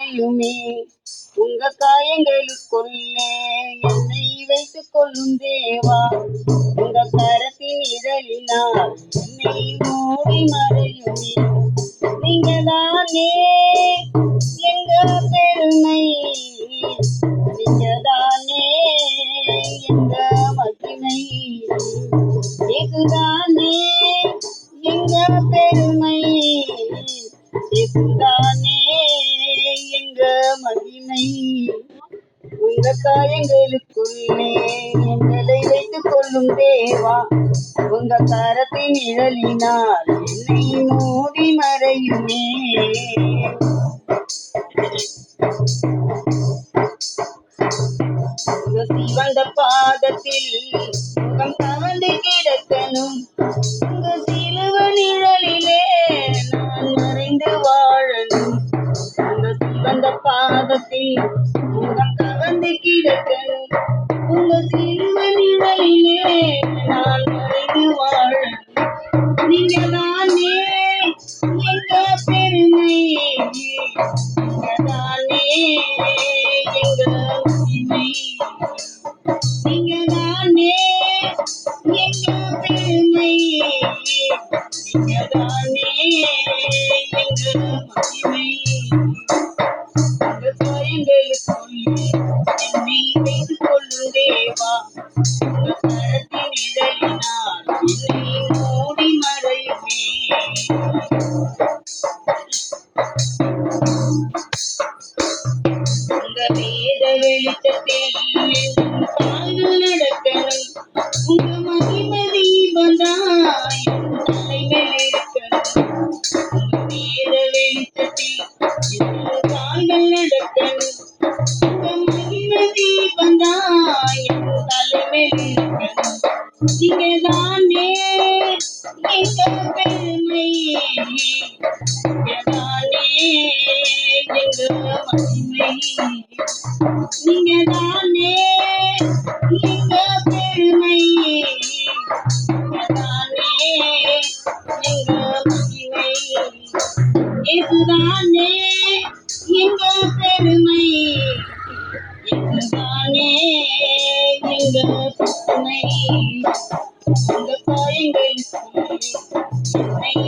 மறையுமே உங்க காயங்களுக்குள்ளே என்னை வைத்துக் கொள்ளும் தேவா. உங்க கரத்தின் இதழினால் என்னை மூடி மறையுமே. நீங்கதானே எங்க பெருமை? நீங்கதானே எங்க மகிமை? இதுதான் மகிமை. உங்க காயங்களுக்குள்ளே எங்களை வைத்துக் கொள்ளும் தேவா. உங்க கரத்தின் நிழலினால் என்னை மூடி மறையுமே. வந்த பாதத்தில் முகம் கவர்ந்து கிடக்கணும். உங்க பாதத்தில் முகம் கவர்ந்து கிடக்கணும். உங்க சிலுவ நிழலிலே நான் மறைந்து வாழணும். நீங்க தானே எங்க பெருமை? நீங்க தானே எங்க நீங்க தானே எங்க பெருமை? நீங்க தானே உங்க காயங்களுக்குள்ளே என்னை கொள்ளும் தேவா கரத்தின் என்னை மூடி மறையுமே உங்க வேத வெளிச்சத்தில் தானே எங்க பெருமை நீங்க தானே எங்க மகிமை நீங்க எங்க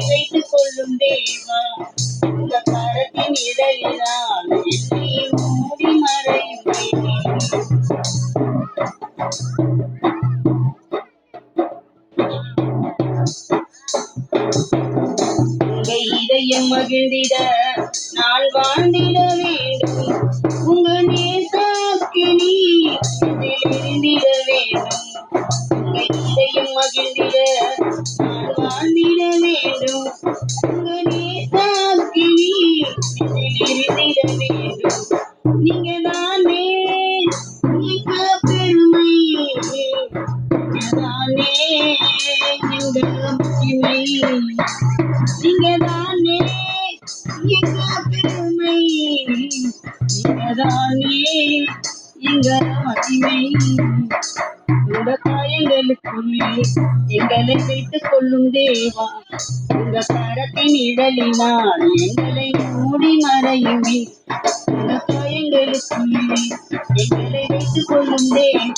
வைத்துக் கொள்ளும் தேவா இந்த மரத்தின் இதழினால் என்னை மூடி மறையுமே. உங்க இதயம் மகிழ்ந்திட நாள் வாழ்ந்த மகிமை நீங்க எங்க பெருமை நீங்க எங்க மகிமை. உங்க காயங்களுக்குள்ளே எங்களை வைத்துக் கொள்ளும் தேவா. உங்க கரத்தின் இடலினால் எங்களை மூடி மறையுமே. உங்க காயங்களுக்குள்ளே எங்களை வைத்துக் கொள்ளும் தேவா.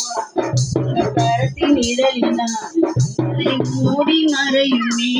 உங்க கரத்தின் இடலினால் கோடி மறையுமே.